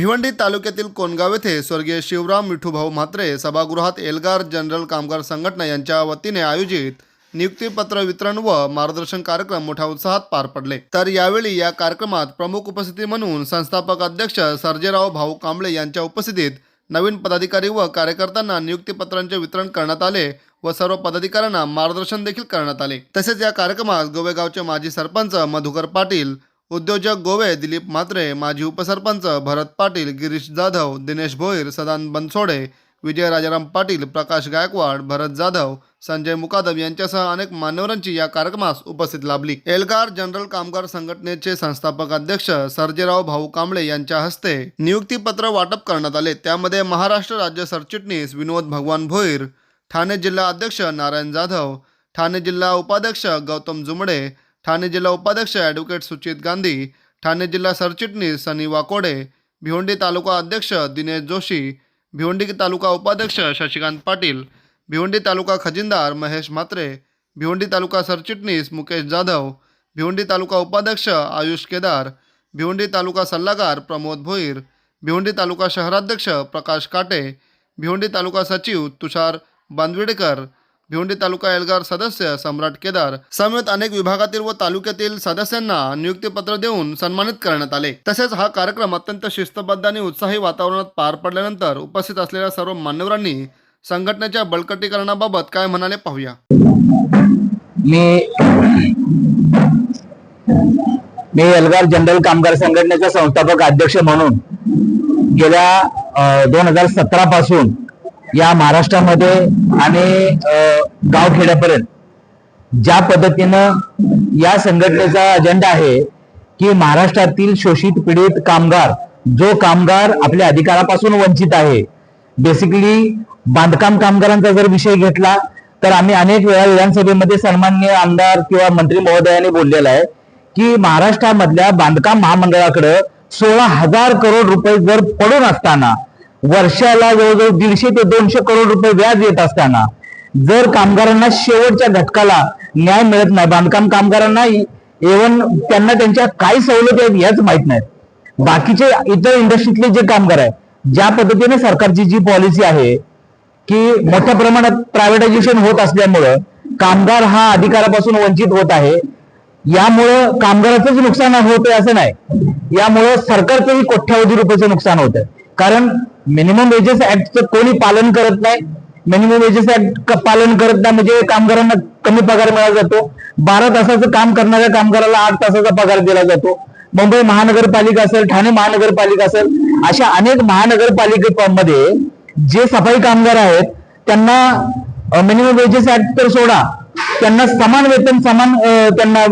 भिवंडी तालुक्यातील कोणगाव येथे स्वर्गीय शिवराम मिठूभाऊ म्हात्रे सभागृहात एल्गार जनरल कामगार संघटना यांच्या वतीने आयोजित नियुक्तीपत्र वितरण व मार्गदर्शन कार्यक्रम मोठ्या उत्साहात पार पडले. तर यावेळी या कार्यक्रमात प्रमुख उपस्थिती म्हणून संस्थापक अध्यक्ष सर्जेराव भाऊ कांबळे यांच्या उपस्थितीत नवीन पदाधिकारी व कार्यकर्त्यांना नियुक्तीपत्रांचे वितरण करण्यात आले व सर्व पदाधिकाऱ्यांना मार्गदर्शन देखील करण्यात आले. तसेच या कार्यक्रमात गोवेगावचे माजी सरपंच मधुकर पाटील उद्योजक गोवे दिलीप म्हात्रे माजी उपसरपंच भरत पाटील गिरीश जाधव दिनेश भोईर सदान बनसोडे विजय राजाराम पाटील प्रकाश गायकवाड भरत जाधव संजय मुकादम यांच्यासह अनेक मान्यवरांची या कार्यक्रमास उपस्थित लाभली. एल्गार जनरल कामगार संघटनेचे संस्थापक अध्यक्ष सर्जेराव भाऊ कांबळे यांच्या हस्ते नियुक्तीपत्र वाटप करण्यात आले. त्यामध्ये महाराष्ट्र राज्य सरचिटणीस विनोद भगवान भोईर ठाणे जिल्हा अध्यक्ष नारायण जाधव ठाणे जिल्हा उपाध्यक्ष गौतम जुमडे ठाणे जिल्हा उपाध्यक्ष ॲडव्होकेट सुचित गांधी ठाणे जिल्हा सरचिटणीस सनी वाकोडे भिवंडी तालुका अध्यक्ष दिनेश जोशी भिवंडी तालुका उपाध्यक्ष शशिकांत पाटील भिवंडी तालुका खजिनदार महेश म्हात्रे भिवंडी तालुका सरचिटणीस मुकेश जाधव भिवंडी तालुका उपाध्यक्ष आयुष केदार भिवंडी तालुका सल्लागार प्रमोद भोईर भिवंडी तालुका शहराध्यक्ष प्रकाश काटे भिवंडी तालुका सचिव तुषार बांदविडेकर भिवंडी तालुका एल्गार सदस्य सम्राट केदार समेत अनेक विभागातील व तालुक्यातील सदस्यांना नियुक्तीपत्र देऊन सन्मानित करण्यात आले. तसेच हा कार्यक्रम अत्यंत शिस्तबद्ध आणि उत्साही वातावरणात पार पडल्यानंतर उपस्थित असलेल्या सर्व मान्यवरांनी संघटनेच्या बळकटीकरणाबाबत काय म्हणाले पाहूया. मी मी एल्गार जनरल कामगार संघटनेचा संस्थापक अध्यक्ष म्हणून गेल्या दोन हजार सतरा पासून या महाराष्ट्रामध्ये आणि अ, गावखेड्यापर्यंत ज्या पद्धतीनं या संघटनेचा अजेंडा आहे की महाराष्ट्रातील शोषित पीडित कामगार जो कामगार आपल्या अधिकारापासून वंचित आहे बेसिकली बांधकाम कामगारांचा जर विषय घेतला तर आम्ही अनेक वेळा विधानसभेमध्ये सन्मान्य आमदार किंवा मंत्री महोदयाने बोललेलं आहे की महाराष्ट्रामधल्या बांधकाम महामंडळाकडे सोळा हजार करोड रुपये जर पडून असताना वर्षाला जवळजवळ दीडशे ते दोनशे करोड रुपये व्याज येत असताना जर कामगारांना शेवटच्या घटकाला न्याय मिळत नाही बांधकाम कामगारांना एवन त्यांना त्यांच्या काय सवलती आहेत याच माहीत नाहीत. बाकीचे इतर इंडस्ट्रीतले जे कामगार आहेत ज्या पद्धतीने सरकारची जी पॉलिसी आहे की मोठ्या प्रमाणात प्रायव्हेटायझेशन होत असल्यामुळं कामगार हा अधिकारापासून वंचित होत आहे. यामुळं कामगाराचंच नुकसान होत असं नाही. यामुळं सरकारचंही कोट्यावधी रुपयाचं नुकसान होत आहे कारण मिनिमम वेजेस ऍक्टचं कोणी पालन करत नाही. मिनिमम वेजेस ऍक्ट पालन करत नाही म्हणजे कामगारांना कमी पगार मिळाला जातो. बारा तासाचं काम करणाऱ्या कामगाराला आठ तासाचा पगार दिला जातो. मुंबई महानगरपालिका असेल ठाणे महानगरपालिका असेल अशा अनेक महानगरपालिकेमध्ये जे सफाई कामगार आहेत त्यांना मिनिमम वेजेस ऍक्ट तर सोडा. त्यांना समान वेतन समान त्यांना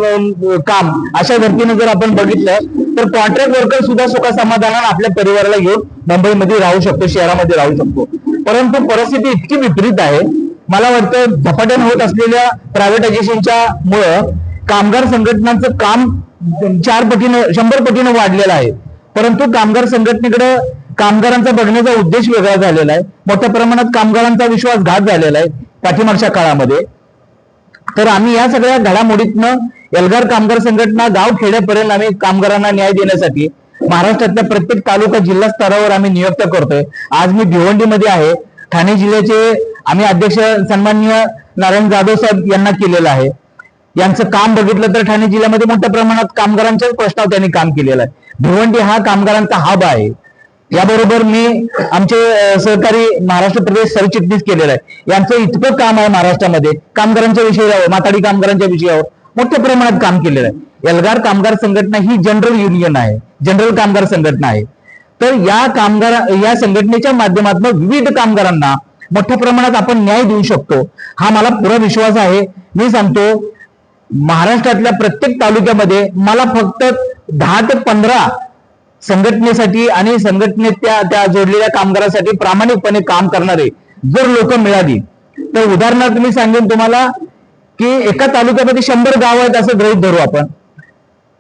काम अशा धर्तीने जर आपण बघितलं तर कॉन्ट्रॅक्ट वर्कर सुद्धा सुखा समाधानानं आपल्या परिवाराला घेऊन मुंबईमध्ये राहू शकतो शहरामध्ये राहू शकतो. परंतु परिस्थिती इतकी विपरीत आहे. मला वाटतं झपाट्याने होत असलेल्या प्रायव्हेटायझेशनच्या मुळं कामगार संघटनांचं काम चार पटीनं शंभर पटीनं वाढलेलं आहे. परंतु कामगार संघटनेकडे कामगारांचा बघण्याचा उद्देश वेगळा झालेला आहे. मोठ्या प्रमाणात कामगारांचा विश्वासघात झालेला आहे पाठीमागच्या काळामध्ये. तर आम्ही या सगळ्या घडामोडीतनं एल्गार कामगार संघटना गाव खेड्यापर्यंत आम्ही कामगारांना न्याय देण्यासाठी महाराष्ट्रातल्या प्रत्येक तालुका जिल्हा स्तरावर आम्ही नियुक्त करतोय. आज मी भिवंडीमध्ये आहे. ठाणे जिल्ह्याचे आम्ही अध्यक्ष सन्माननीय नारायण जाधव साहेब यांना केलेलं आहे. यांचं काम बघितलं तर ठाणे जिल्ह्यामध्ये मोठ्या प्रमाणात कामगारांच्याच प्रश्नावर त्यांनी काम केलेलं आहे. भिवंडी हा कामगारांचा हब आहे. याबरोबर मी आमचे सहकारी महाराष्ट्र प्रदेश सरचिटणीस केलेलं आहे. यांचं इतकं काम आहे महाराष्ट्रामध्ये. कामगारांच्या विषयावर माताडी कामगारांच्या विषयावर मोठ्या प्रमाणात काम केलेलं आहे. एल्गार कामगार संघटना ही जनरल युनियन आहे. जनरल कामगार संघटना आहे. तर या कामगार या संघटनेच्या माध्यमातून विविध कामगारांना मोठ्या प्रमाणात आपण न्याय देऊ शकतो. हा मला पुरा विश्वास आहे. मी सांगतो महाराष्ट्रातल्या प्रत्येक तालुक्यामध्ये मला फक्त दहा ते पंधरा संघटनेसाठी आणि संघटनेत त्या त्या जोडलेल्या कामगारासाठी प्रामाणिकपणे काम करणारे जर लोक मिळाली तर उदाहरणार्थ मी सांगेन तुम्हाला की एका तालुक्यामध्ये शंभर गाव आहेत असं गृहित धरू आपण.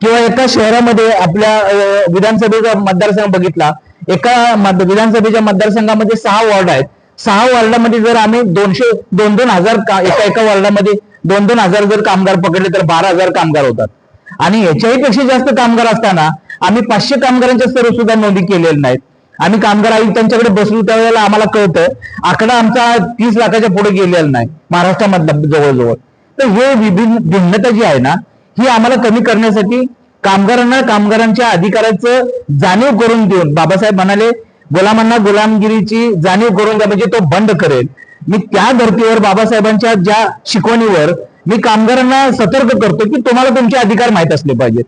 किंवा एका शहरामध्ये आपल्या विधानसभेचा मतदारसंघ बघितला एका विधानसभेच्या मतदारसंघामध्ये सहा वॉर्ड आहेत. सहा वॉर्डामध्ये जर आम्ही दोनशे दोन दोन हजार एका एका वॉर्डामध्ये दोन दोन हजार जर कामगार पकडले तर बारा हजार कामगार होतात. आणि याच्याही पेक्षा जास्त कामगार असताना आम्ही पाचशे कामगारांच्या सर्व सुद्धा नोंदी केलेल्या नाहीत. आम्ही कामगार आयुक्तांच्याकडे बसलो त्यावेळेला आम्हाला कळतं आकडा आमचा तीस लाखाच्या पुढे गेलेला नाही महाराष्ट्रामधला जवळजवळ. तर हे विभिन्न भिन्नता जी आहे ना ही आम्हाला कमी करण्यासाठी कामगारांना कामगारांच्या अधिकाराचं जाणीव करून देऊन बाबासाहेब म्हणाले गुलामांना गुलामगिरीची जाणीव करून द्या म्हणजे तो बंद करेल. मी त्या धर्तीवर बाबासाहेबांच्या ज्या शिकवणीवर मी कामगारांना सतर्क करतो की तुम्हाला तुमचे अधिकार माहीत असले पाहिजेत.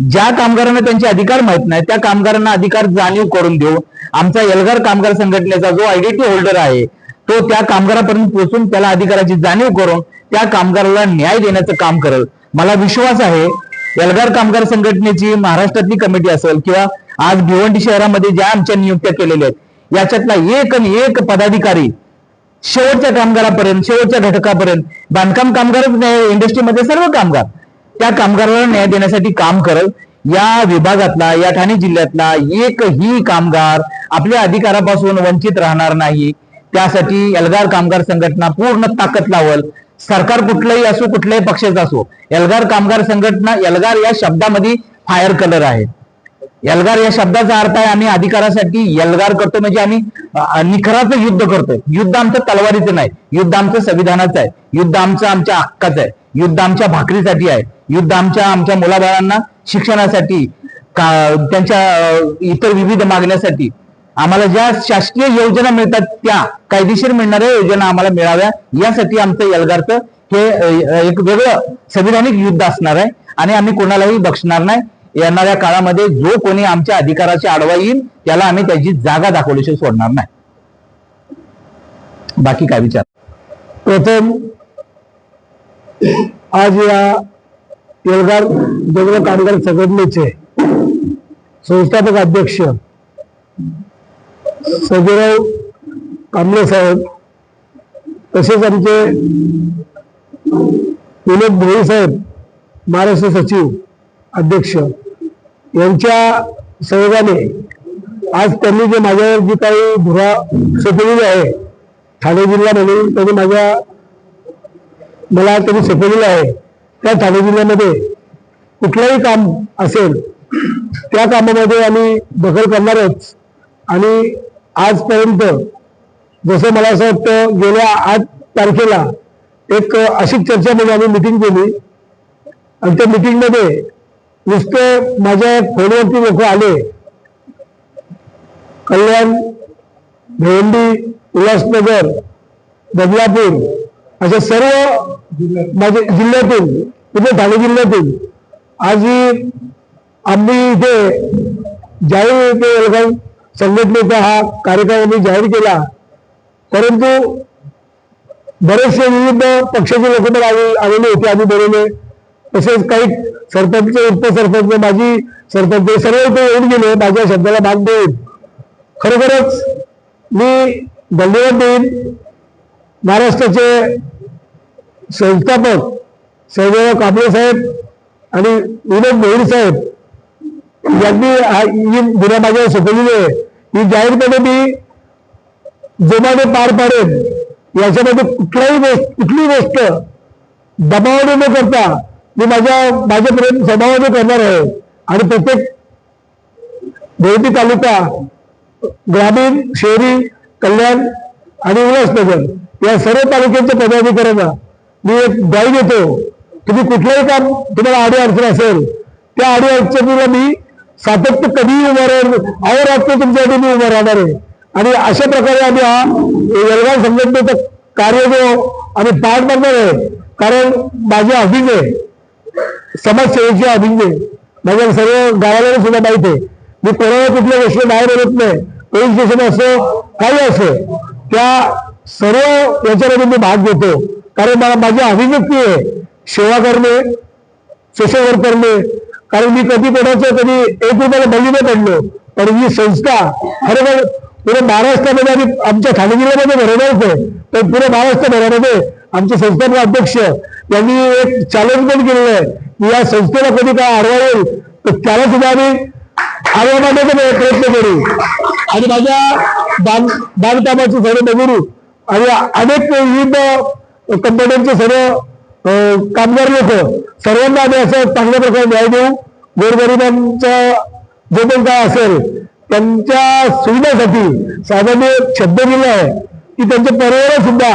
ज्या कामगारांना त्यांचे अधिकार माहीत नाही त्या कामगारांना अधिकार जाणीव करून देऊ. आमचा एल्गार कामगार संघटनेचा जो आयडेंटिटी होल्डर आहे तो त्या कामगारापर्यंत पोहोचून त्याला अधिकाराची जाणीव करून त्या कामगाराला न्याय देण्याचं काम करेल. मला विश्वास आहे एल्गार कामगार संघटनेची महाराष्ट्रातली कमिटी असेल किंवा आज भिवंडी शहरामध्ये ज्या आमच्या नियुक्त्या केलेल्या आहेत याच्यातला एक आणि एक पदाधिकारी शेवटच्या कामगारापर्यंत शेवटच्या घटकापर्यंत बांधकाम कामगारच नाही इंडस्ट्रीमध्ये सर्व कामगार त्या कामगाराला न्याय देण्यासाठी काम करल. या विभागातला या ठाणे जिल्ह्यातला एकही कामगार आपल्या अधिकारापासून वंचित राहणार नाही. त्यासाठी एल्गार कामगार संघटना पूर्ण ताकद लावल. सरकार कुठलंही असो कुठल्याही पक्षाचं असो एल्गार कामगार संघटना एल्गार या शब्दामध्ये फायर कलर आहे. एल्गार या शब्दाचा अर्थ आहे आम्ही अधिकारासाठी एल्गार करतो म्हणजे आम्ही निखराचं युद्ध करतोय. युद्ध आमचं तलवारीचं नाही. युद्ध आमचं संविधानाचं आहे. युद्ध आमचं आमच्या हक्काचं आहे. युद्ध आमच्या भाकरीसाठी आहे. युद्ध आमच्या आमच्या मुलाबाळांना शिक्षणासाठी का त्यांच्या इतर विविध मागण्यासाठी आम्हाला ज्या शासकीय योजना मिळतात त्या कायदेशीर मिळणाऱ्या योजना आम्हाला मिळाव्या. यासाठी आमचं एल्गारचं हे एक वेगळं संविधानिक युद्ध असणार आहे आणि आम्ही कोणालाही बक्षणार नाही. येणाऱ्या काळामध्ये जो कोणी आमच्या अधिकाराची आडवा येईल त्याला आम्ही त्याची जागा दाखवल्याशिवाय सोडणार नाही. बाकी काय विचार? प्रथम आज या एल्गार जगल कामगार संघटनेचे संस्थापक अध्यक्ष सर्जेराव कांबळे साहेब तसेच आमचे विनोद भोई साहेब महाराष्ट्र सचिव अध्यक्ष यांच्या सहयोगाने आज त्यांनी जे माझ्यावर जी काही धुरा सोपवलेली आहे ठाणे जिल्हा म्हणून त्यांनी माझ्या मला त्यांनी सोपवलेलं आहे त्या ठाणे जिल्ह्यामध्ये कुठलंही काम असेल त्या कामामध्ये आम्ही दखल करणारच आणि आजपर्यंत जसं मला असं वाटतं गेल्या आठ तारखेला एक अशी चर्चा आम्ही मिटिंग केली. आणि त्या मिटिंगमध्ये नुसतं माझ्या फोनवरती लोक आले. कल्याण भेंडी उल्हासनगर बदलापूर अशा सर्व माझ्या जिल्ह्यातून म्हणजे ठाणे जिल्ह्यातून आज आम्ही इथे ज्यावेळी ते संघटनेचा हा कार्यक्रम आम्ही जाहीर केला. परंतु बरेचसे विविध पक्षाचे लोक पण आले आलेले होते आम्ही बोलवले तसेच काही सरपंच उपसरपंच माजी सरपंच सर्व इथे येऊन गेले. माझ्या शब्दाला भाग देऊन. खरोखरच मी धन्यवाद देईन. महाराष्ट्राचे संस्थापक सर्वराव कांबळे साहेब आणि विनोद मोहिर साहेब यांनी हा- ही गुन्हा आहे. ही जाहीरपणे मी जोमाने पार पाडेन याच्यामध्ये कुठलाही गोष्ट कुठली गोष्ट दबावाने न करता मी माझ्या माझ्यापर्यंत स्वभावाने करणार आहे. आणि प्रत्येक देवती तालुका ग्रामीण शहरी कल्याण आणि उल्हासनगर या सर्व तालुक्यांच्या पदाधिकाऱ्यांना मी एक गाई देतो. तुम्ही कुठलंही काम तुम्हाला आडी अडचण असेल त्या आडी अडचणीला मी सातत्य कधीही उभं राहील अहोरात्र तुमच्यासाठी मी उभं राहणार आहे. आणि अशा प्रकारे आम्ही हा येलगाव संघटनेचा कार्य जो आम्ही पार पाडणार आहे कारण माझे अभिनय आहे अभिनय आहे माझ्या सर्व गावाला सुद्धा माहीत आहे. मी कोणाला कुठल्या गोष्टी बाहेर येत नाही पोलीस स्टेशन असो काही असो त्या सर्व याच्यामध्ये मी भाग घेतो. कारण मला माझी अभिव्यक्ती आहे सेवा करणे सोशल वर्क करणे कारण मी कधी कोणाचं कधी एक रुपयाला बळी नाही पडलो. पण ही संस्था खरोखर पुरे महाराष्ट्रामध्ये आणि आमच्या ठाणे जिल्ह्यामध्ये भरवणारच आहे पण पुरे महाराष्ट्रभरामध्ये आमचे संस्थापक अध्यक्ष यांनी एक चॅलेंज पण केलेलं आहे. की या संस्थेला कधी काय आडवा येईल तर त्याला सुद्धा आम्ही आडवा प्रयत्न करू. आणि माझ्या बांध बांधकामाचे सर्व मजुरू आणि अनेक विविध कंपन्यांचे सर्व कामगार लोक सर्वांना आम्ही असं चांगल्या प्रकारे न्याय देऊ. गोरगरिबांचा जो पण काय असेल त्यांच्या सुविधेसाठी साधारण एक शब्द दिला आहे की त्यांच्या परिवार सुद्धा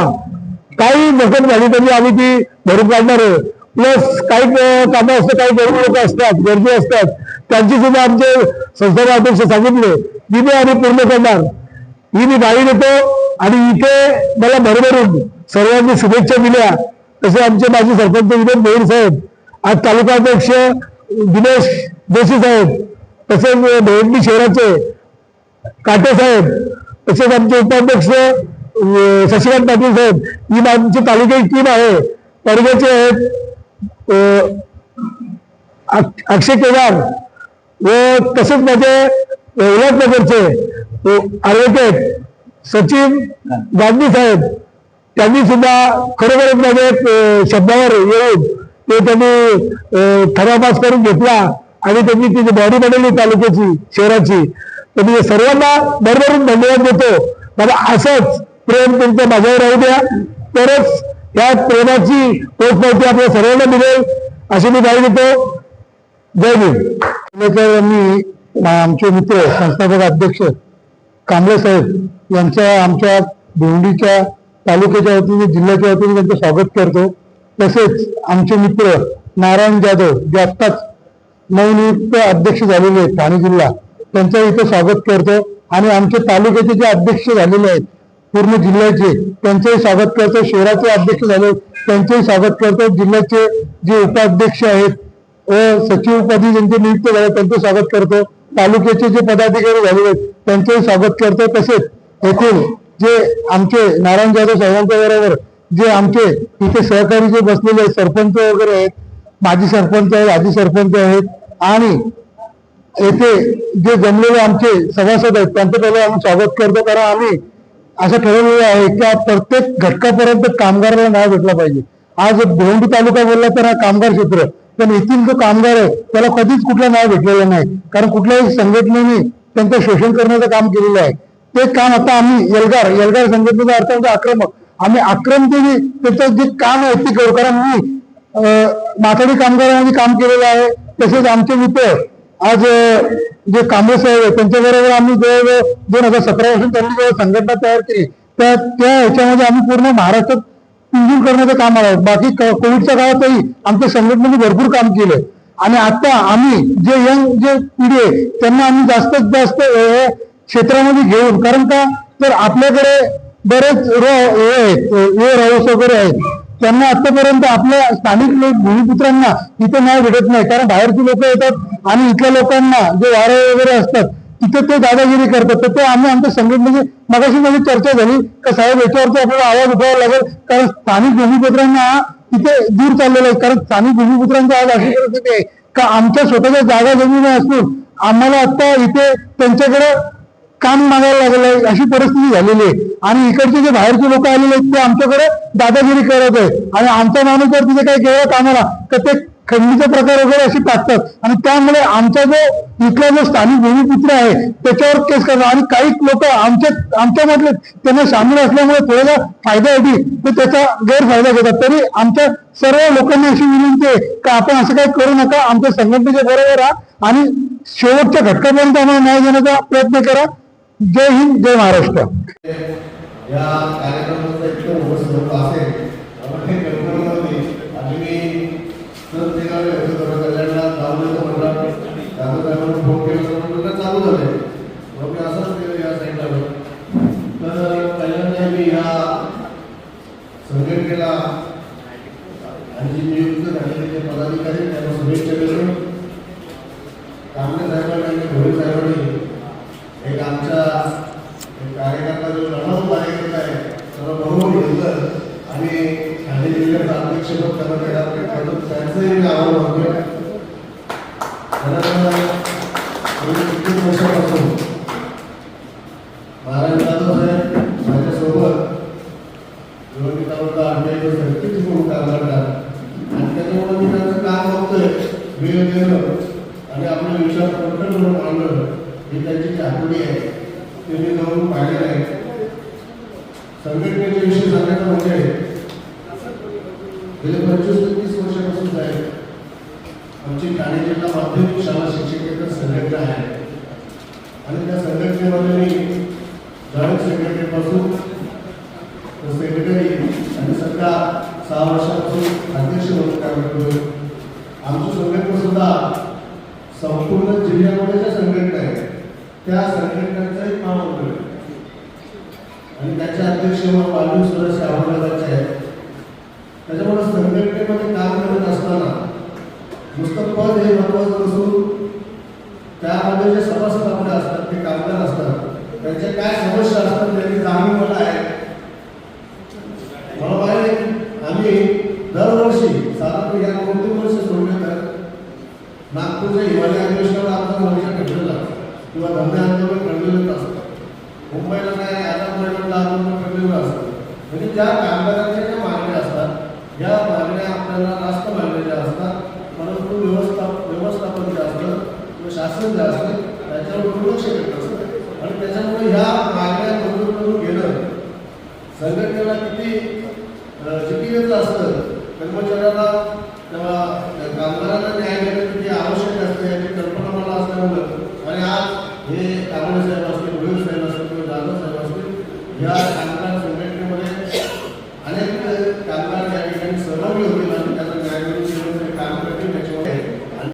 काही मदत झाली तरी आम्ही ती भरून काढणार आहे. प्लस काही कामं असतात काही गरीब लोक असतात गरजे असतात त्यांची सुद्धा आमचे संस्थान अध्यक्ष सांगितले की मी आम्ही पूर्ण करणार. ही मी गाडी देतो आणि इथे मला भरभरून सर्वांनी शुभेच्छा दिल्या. तसे आमचे माजी सरपंच विनोद मोहीर साहेब आज तालुका अध्यक्ष दिनेश जोशी साहेब तसेच भेंडी शहराचे काटे साहेब तसेच आमचे उपाध्यक्ष शशिकांत पाटील साहेब ही आमची तालुक्याची टीम आहे. परगेचे आहेत अक्षय केदार व तसेच माझे उल्हासनगरचे ॲडव्होकेट सचिन गांधी साहेब त्यांनी सुद्धा खरोखरच माझ्या एक, शब्दावर येऊन ते त्यांनी थरापास करून घेतला आणि त्यांनी तिची बॉडी बनवली तालुक्याची शहराची तर मी सर्वांना भरभरून धन्यवाद देतो. मला असंच प्रेम तुमचं माझ्यावर राहू द्या. तरच या प्रेमाची पोचपावती आपल्या सर्वांना मिळेल अशी मी गाई देतो. जय भीम. यांनी आमचे मित्र संस्थापक अध्यक्ष कांबळे साहेब यांच्या आमच्या भिवंडीच्या तालुक्याच्या वतीने जिल्ह्याच्या वतीने त्यांचं स्वागत करतो. तसेच आमचे मित्र नारायण जाधव जे आत्ताच नवनियुक्त अध्यक्ष झालेले आहेत ठाणे जिल्हा त्यांचं इथं स्वागत करतो. आणि आमचे तालुक्याचे जे अध्यक्ष झालेले आहेत पूर्ण जिल्ह्याचे त्यांचंही स्वागत करतो. शहराचे अध्यक्ष झाले त्यांचंही स्वागत करतो. जिल्ह्याचे जे उपाध्यक्ष आहेत व सचिव पदी ज्यांचे नियुक्त झाले त्यांचं स्वागत करतो. तालुक्याचे जे पदाधिकारी झालेले आहेत त्यांचंही स्वागत करतो. तसेच येथील जे आमचे नारायण जाधव साहेबांच्या बरोबर जे आमचे इथे सहकारी जे बसलेले आहेत सरपंच वगैरे आहेत माजी सरपंच आहेत आजी सरपंच आहेत आणि येथे जे जमलेले आमचे सभासद आहेत त्यांचं त्याला आम्ही स्वागत करतो कारण आम्ही असं ठरवलेलं आहे की प्रत्येक घटकापर्यंत कामगाराला न्याय भेटला पाहिजे. आज भिवंडी तालुका बोलला तर हा कामगार क्षेत्र पण येथील जो कामगार आहे त्याला कधीच कुठला न्याय भेटलेला नाही. कारण कुठल्याही संघटनेने त्यांचं शोषण करण्याचं काम केलेलं आहे. ते काम आता आम्ही एल्गार एल्गार संघटनेचा अर्थ म्हणजे आक्रमक. आम्ही आक्रमतेने त्याचं जे काम आहे ते करू. कारण मी माथाडी कामगारांनी काम केलेलं आहे. तसेच आमचे मित्र आज जे कांबळे साहेब आहे त्यांच्याबरोबर आम्ही जवळजवळ दोन हजार सतरा पासून त्यांनी जेव्हा संघटना तयार केली त्या त्या ह्याच्यामध्ये आम्ही पूर्ण महाराष्ट्रात पिंजून करण्याचं काम आलं बाकी कोविडच्या काळातही आमच्या संघटनेने भरपूर काम केलं. आणि आता आम्ही जे यंग जे पिढी आहे त्यांना आम्ही जास्तीत जास्त क्षेत्रामध्ये घेऊन. कारण का? तर आपल्याकडे बरेच रो हे वगैरे आहेत. त्यांना आतापर्यंत आपल्या स्थानिक लोक भूमिपुत्रांना इथे न्याय भेटत नाही. कारण बाहेरची लोक येतात आणि इथल्या लोकांना जे वारे वगैरे असतात तिथे ते दादागिरी करतात. तर ते आम्ही आमच्या संघटनेची म्हणजे मगाशी माझी चर्चा झाली. का साहेब याच्यावरती आपल्याला आवाज उठवावा लागेल. कारण स्थानिक भूमिपुत्रांना तिथे दूर चाललेलं आहे. कारण स्थानिक भूमिपुत्रांची आज अशी परिस्थिती आहे. का आमच्या स्वतःच्या जागा जमिनी असून आम्हाला आता इथे त्यांच्याकडे काम मागायला लागलंय अशी परिस्थिती झालेली आहे. आणि इकडचे जे बाहेरचे लोक आलेले आहेत ते आमच्याकडे दादागिरी करत आहे आणि आमचा माणूस जर तिथे काही गेला कामाला तर ते खंडीचे प्रकार वगैरे असे टाकतात. आणि त्यामुळे आमचा जो इथला जो स्थानिक भूमिपुत्र आहे त्याच्यावर केस करतात. आणि काही लोक आमच्या आमच्यामधले त्यांना सामील असल्यामुळे थोडासा फायद्यासाठी ते त्याचा गैरफायदा घेतात. तरी आमच्या सर्व लोकांना अशी विनंती आहे का आपण असं काही करू नका आमच्या संघटनेच्या बरोबर राहा. आणि शेवटच्या घटकापर्यंत आम्हाला न्याय देण्याचा प्रयत्न करा. जय हिंद जय महाराष्ट्र. या कार्यक्रमाचा इतकं मोठं स्वरूप असेल आपण हे कल्पना नव्हती आणि मी प्रत्येकाला कल्याणला जाऊन येतो म्हटलं दादा साहेबांना फोन केला तर म्हटलं चालू झाले मग मी असंच केलं या साईडला तर पहिल्यांदा मी या संघटनेला आणि जी नियुक्त झालेले जे पदाधिकारी आहेत, त्यांना शुभेच्छा देतो कांबळे साहेबांनी आणि भोळे साहेबांनी एक आमच्या एक कार्यकर्ता जो लढाऊ कार्यकर्ता आहे त्याला बरोबर घेतलं आणि ठाणे जिल्ह्याचा अध्यक्षपद त्यांचंही आभार मानतोय कित्येक वर्षापासून महाराज जाधव साहेब माझ्यासोबत निवडणुकावर अडचणी नक्कीच म्हणून काम करतात आणि त्याच्यामुळे मी त्यांचं काम बघतोय वेळ देणं आणि आपले विचार प्रकट म्हणून मांडणं ही त्यांची जी आहे ते मी जाऊन पाहिलेलं आहे संघटनेच्या विषयी सांगायचं म्हणजे गेले पंचवीस ते तीस वर्षापासून आहे आमची ठाणे जिल्हा माध्यमिक शाळा शिक्षकेतर संघटना आहे आणि त्या संघटनेमध्ये मी जॉईंट सेक्रेटरीपासून सेक्रेटरी आणि सध्या सहा वर्षापासून अध्यक्ष म्हणून काम करतोय आमची संघटना सुद्धा संपूर्ण जिल्ह्यामध्ये ज्या संघटना आहेत त्या संघटनांचा एक काम होतोय आणि त्याचे अध्यक्ष म्हणून मालवी सदस्य औरंगाबादचे आहेत त्याच्यामुळे संघटनेमध्ये काम करत असताना नुसतं पद हे महत्वाचं नसून त्यामध्ये जे सभासद आपले असतात ते कामगार असतात. त्यांच्या काय समस्या असतात त्यांनी जाणून मला आहे. मला माहिती आम्ही दरवर्षी साधारण या कोणते वर्ष सोडले तर नागपूरच्या हिवाळी अधिवेशनाला आमचा मोर्चा घडलेला किंवा धंदे आंदोलन घडलेलंच असतं. मुंबईला काय आता मैदानला आंदोलन घडलेलं असतं. म्हणजे ज्या कामगारांच्या ज्या मागण्या असतात या मागण्या आपल्याला रास्त मानलेल्या असतात परंतु व्यवस्था व्यवस्थापन जे असतं किंवा शासन जे असतं त्याच्यावर दुर्लक्ष करत असतं. आणि त्याच्यामुळे ह्या मागण्या मंजूर करून घेणं संघटनेला किती अ, असतं कर्मचाऱ्या